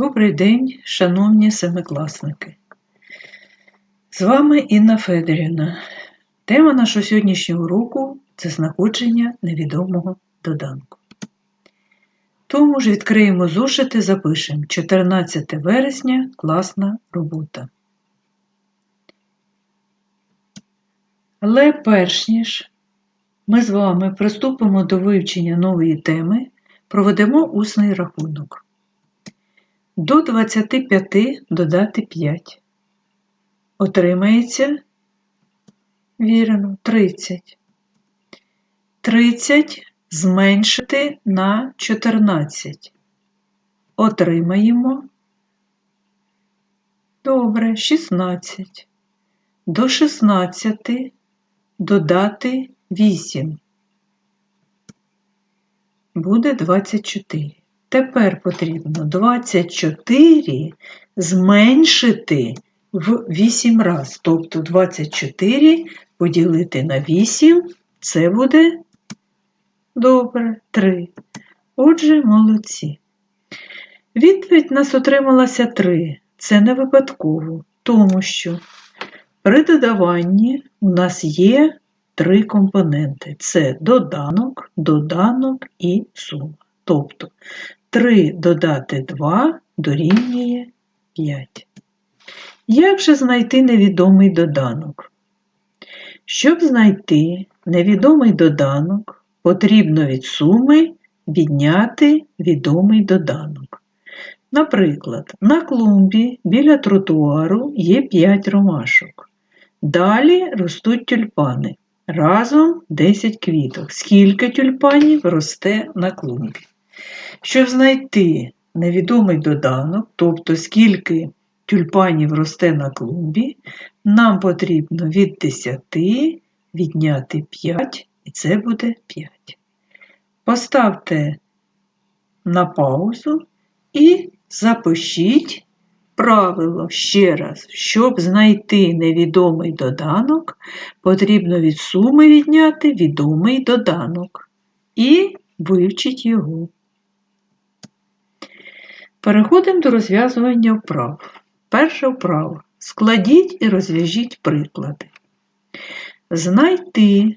Добрий день, шановні семикласники. З вами Інна Федорівна. Тема нашого сьогоднішнього уроку це знаходження невідомого доданку. Тому ж відкриємо зошити, запишемо 14 вересня класна робота. Але перш ніж ми з вами приступимо до вивчення нової теми, проведемо усний рахунок. До 25 додати 5. Отримається, вірно, 30. 30 зменшити на 14. Отримаємо. Добре, 16. До 16 додати 8. Буде 24. Тепер потрібно 24 зменшити в 8 раз. Тобто 24 поділити на 8, це буде добре 3. Отже, молодці. Відповідь у нас отрималася 3. Це не випадково, тому що при додаванні у нас є три компоненти: це доданок, доданок і сума. Тобто 3 додати 2 дорівнює 5. Як же знайти невідомий доданок? Щоб знайти невідомий доданок, потрібно від суми відняти відомий доданок. Наприклад, на клумбі біля тротуару є 5 ромашок. Далі ростуть тюльпани. Разом 10 квіток. Скільки тюльпанів росте на клумбі? Щоб знайти невідомий доданок, тобто скільки тюльпанів росте на клумбі, нам потрібно від 10 відняти 5, і це буде 5. Поставте на паузу і запишіть правило ще раз, щоб знайти невідомий доданок, потрібно від суми відняти відомий доданок і вивчіть його. Переходимо до розв'язування вправ. Перша вправа. Складіть і розв'яжіть приклади. Знайти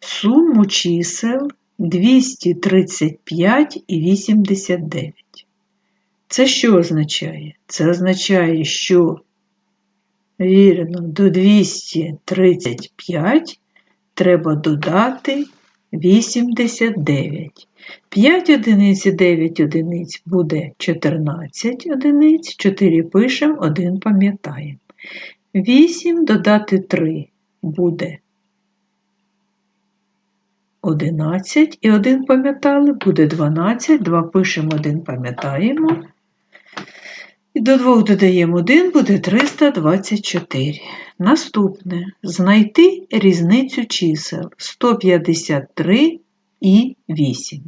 суму чисел 235 і 89. Це що означає? Це означає, що вірно, до 235 треба додати 89. 5 одиниць і 9 одиниць буде 14 одиниць, 4 пишемо, 1 пам'ятаємо. 8 додати 3 буде 11 і 1 пам'ятали, буде 12, 2 пишемо, 1 пам'ятаємо. І до 2 додаємо 1, буде 324. Наступне знайти різницю чисел 153 і 8.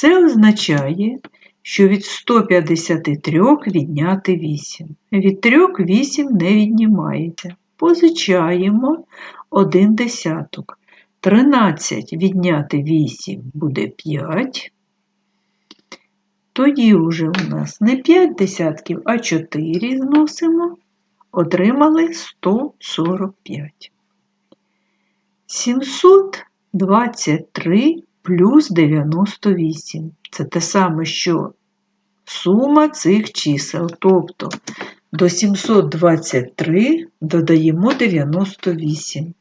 Це означає, що від 153 відняти 8. Від 3 8 не віднімається. Позичаємо 1 десяток. 13 відняти 8 буде 5. Тоді вже у нас не 5 десятків, а 4 зносимо, отримали 145. 723 плюс 98. Це те саме, що сума цих чисел. Тобто до 723 додаємо 98.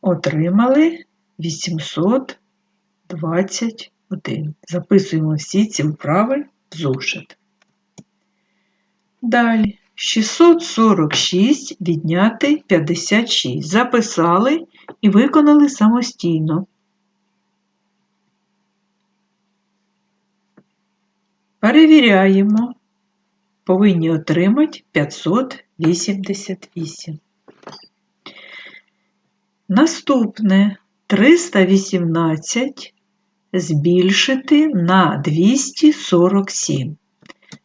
Отримали 821. Записуємо всі ці вправи в зошит. Далі 646 відняти 56. Записали і виконали самостійно. Перевіряємо. Повинні отримати 588. Наступне 318 збільшити на 247.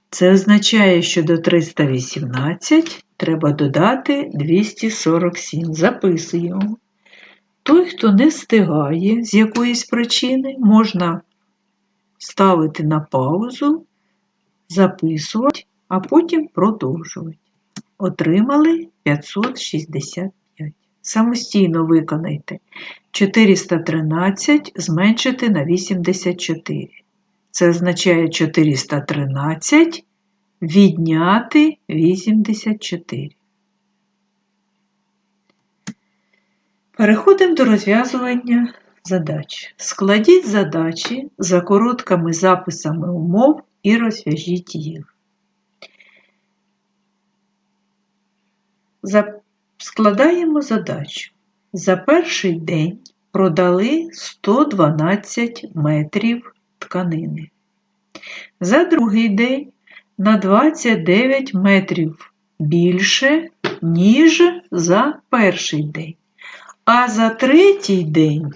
Це означає, що до 318 треба додати 247. Записуємо. Той, хто не встигає з якоїсь причини, можна ставити на паузу, записувати, а потім продовжувати. Отримали 565. Самостійно виконайте 413 зменшити на 84. Це означає 413 відняти 84. Переходимо до розв'язування задач. Складіть задачі за короткими записами умов і розв'яжіть їх. Складаємо задачу. За перший день продали 112 метрів тканини. За другий день на 29 метрів більше, ніж за перший день. А за третій день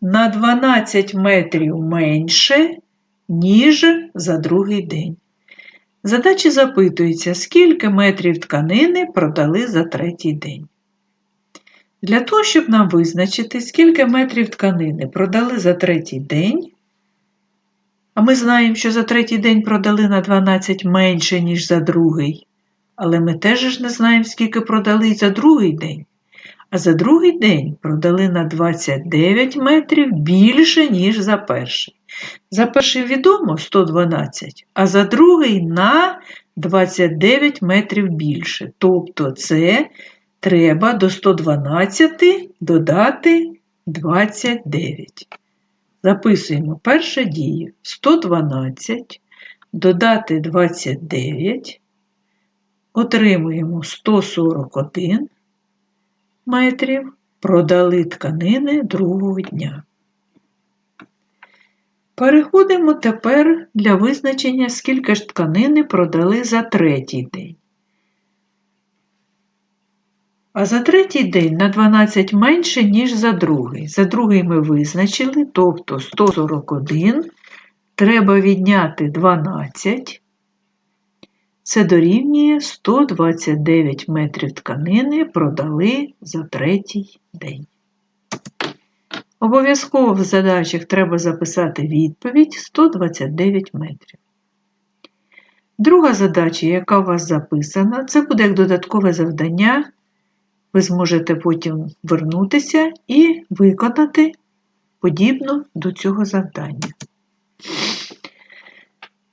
на 12 метрів менше, ніж за другий день. Задачі запитується, скільки метрів тканини продали за третій день. Для того, щоб нам визначити, скільки метрів тканини продали за третій день, а ми знаємо, що за третій день продали на 12 менше, ніж за другий. Але ми теж не знаємо, скільки продали за другий день. А за другий день продали на 29 метрів більше, ніж за перший. За перший відомо 112, а за другий на 29 метрів більше. Тобто це треба до 112 додати 29. Записуємо перша дія 112, додати 29, отримуємо 141 метрів, продали тканини другого дня. Переходимо тепер для визначення, скільки ж тканини продали за третій день. А за третій день на 12 менше, ніж за другий. За другий ми визначили, тобто 141 треба відняти 12. Це дорівнює 129 метрів тканини продали за третій день. Обов'язково в задачах треба записати відповідь 129 метрів. Друга задача, яка у вас записана, це буде як додаткове завдання. Ви зможете потім вернутися і виконати подібно до цього завдання.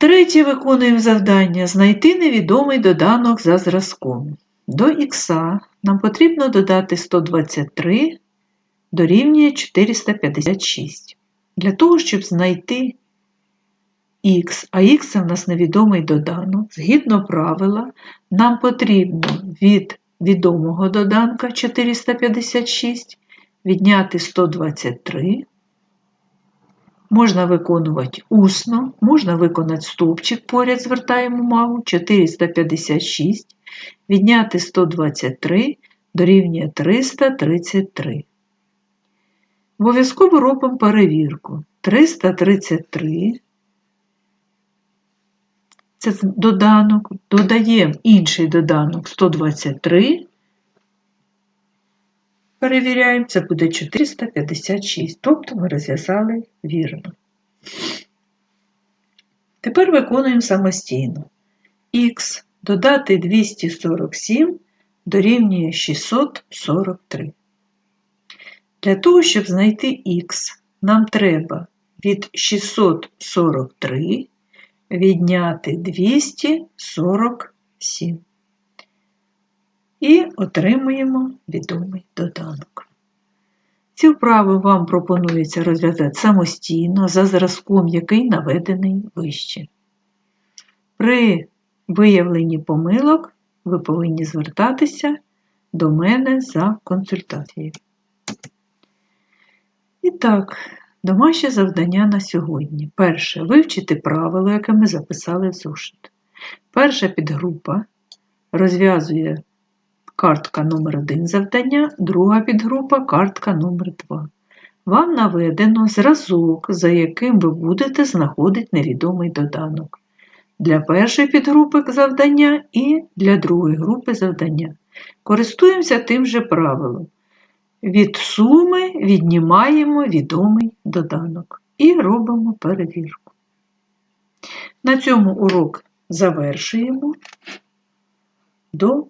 Третє виконуємо завдання знайти невідомий доданок за зразком. До х нам потрібно додати 123 дорівнює 456. Для того, щоб знайти х, а х у нас невідомий доданок, згідно правила, нам потрібно від відомого доданка 456 відняти 123. Можна виконувати усно, можна виконати стовпчик, поряд звертаємо увагу, 456, відняти 123 дорівнює 333. Обов'язково робимо перевірку. 333. Це доданок, додаємо інший доданок 123. Перевіряємо, це буде 456, тобто ми розв'язали вірно. Тепер виконуємо самостійно. Х додати 247 дорівнює 643. Для того, щоб знайти х, нам треба від 643 відняти 247 і отримуємо відомий доданок. Ці вправи вам пропонується розв'язати самостійно за зразком, який наведений вище. При виявленні помилок ви повинні звертатися до мене за консультацією. І так, домашнє завдання на сьогодні. Перше вивчити правило, яке ми записали в зошит. Перша підгрупа розв'язує картка номер 1 завдання, друга підгрупа картка номер 2 Вам наведено зразок, за яким ви будете знаходити невідомий доданок. Для першої підгрупи завдання і для другої групи завдання. Користуємося тим же правилом. Від суми віднімаємо відомий доданок. і робимо перевірку. На цьому урок завершуємо. До